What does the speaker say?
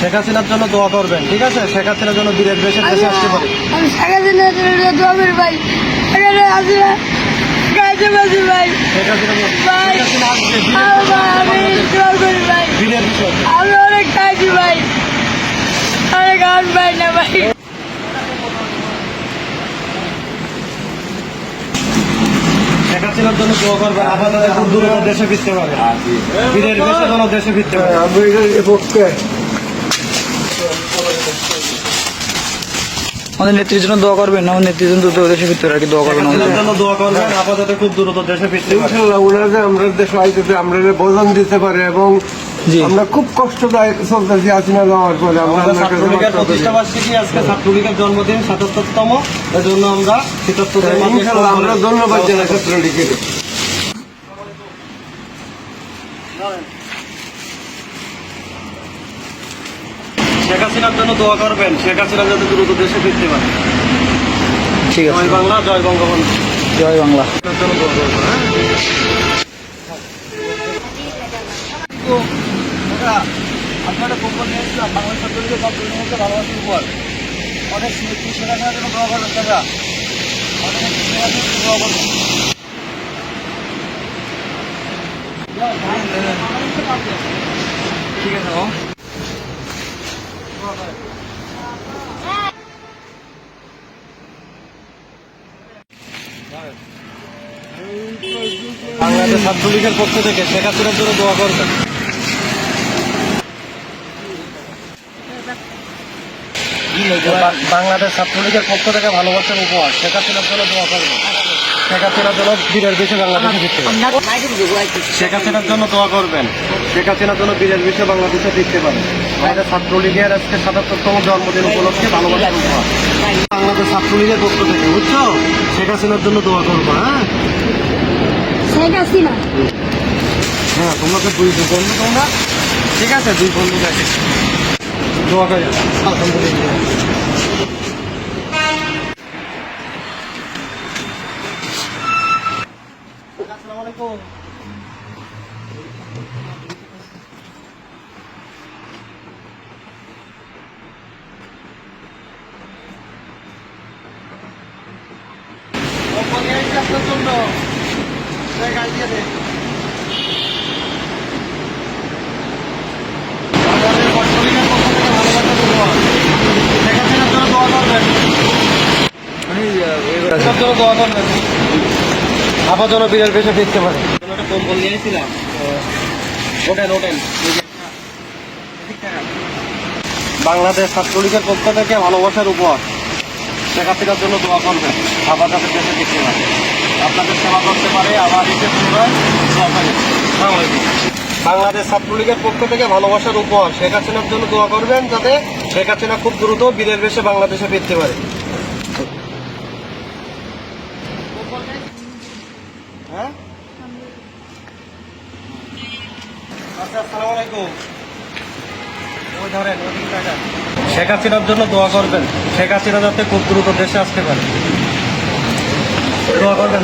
শেখ হাসিনার জন্য দোয়া করবেন ঠিক আছে? শেখ হাসিনার জন্য বিরাট দেশে দেশে আসতে পারে। আমি শেখ আমি দোয়া করি ভাই। আমি অনেক ভাই। অনেক না ভাই। শেখ হাসিনার জন্য দোয়া করবেন আপাতত খুব দ্রুত দেশে ফিরতে পারে। বিরাট দেশে যেন দেশে ফিরতে পারে। আমি এর পক্ষে। আমাদের নেত্রীর জন্য দোয়া করবেন আমাদের নেত্রীর জন্য দ্রুত দেশে ফিরতে আর কি দোয়া করবেন আমাদের। জন্য দোয়া করবেন আপাতত খুব দ্রুত দেশে ফিরতে পারে ইনশাল্লাহ ওনারা আমরা দেশে আইতেছে আমরা বোঝান দিতে পারে এবং জি। আমরা খুব কষ্টদায়ক চলতেছি আসিনা যাওয়ার পরে আমরা ছাত্রলীগের দোয়া প্রতিষ্ঠা বার্ষিকী আজকে ছাত্রলীগের জন্মদিন সাতাত্তরতম। এর জন্য আমরা আমরা ধন্যবাদ জানাই ছাত্রলীগের। শেখ হাসিনার জন্য দোয়া করবেন শেখ হাসিনা যাতে দ্রুত দেশে ফিরতে পারে। ঠিক আছে। জয় বাংলা জয় বঙ্গবন্ধু। জয় বাংলা। হ্যাঁ। আপনারা কোম্পানি এসেছিলাম বাংলা ছাত্রলীগের কম্পানি মধ্যে উপর। অনেক জন্য দোয়া করবেন দাদা অনেক জন্য দোয়া করবেন। ঠিক আছে ও বাংলাদেশ ছাত্রলীগের পক্ষ থেকে শেখ হাসিনার জন্য দোয়া করবেন। বাংলাদেশ ছাত্রলীগের পক্ষ থেকে ভালোবাসার উপহার। শেখ হাসিনার জন্য দোয়া করবেন। শেখ হাসিনার জন্য বিরাট দেশে বাংলাদেশে ফিরতে। পারে শেখ হাসিনার জন্য দোয়া করবেন। শেখ হাসিনার জন্য বিরাট বিশ্বে বাংলাদেশে ফিরতে পারে আমাদের ছাত্রলীগের আজকে সাতাত্তরতম জন্মদিন উপলক্ষে ভালোবাসা উপহার বাংলাদেশ ছাত্রলীগের পক্ষ থেকে বুঝছ? শেখ হাসিনার জন্য দোয়া করব হ্যাঁ? শেখ হাসিনা? হ্যাঁ তোমরা তো দুই দুই বন্ধু তোমরা? ঠিক আছে দুই বন্ধু আছে দোয়া করে আলহামদুলিল্লাহ আসসালামু আলাইকুম কোম্পানি আইছে আপনার জন্য জায়গা দিয়ে দে আমাদের পট্টলিকের পক্ষ থেকে ভালোবাসা দেবো আপাতত ফিরতে পারে একটা কম্বল নিয়ে এসেছিলাম ওঠেন ওঠেন বাংলাদেশ ছাত্রলীগের পক্ষ থেকে ভালোবাসার উপহার। শেখ হাসিনার জন্য দোয়া করবেন। আবার যাতে দেশে ফিরতে পারে আপনাদের সেবা করতে পারে দোয়া করেন আসসালামু বাংলাদেশ ছাত্রলীগের পক্ষ থেকে ভালোবাসার উপহার শেখ হাসিনার জন্য দোয়া করবেন যাতে শেখ হাসিনা খুব দ্রুত বিদেশ বেশে বাংলাদেশে ফিরতে পারে। হ্যাঁ? আচ্ছা ওই ধরেন ওদিকে তাকান। শেখ হাসিনার জন্য দোয়া করবেন। শেখ হাসিনা যাতে খুব দ্রুত দেশে আসতে পারে। দোয়া করবেন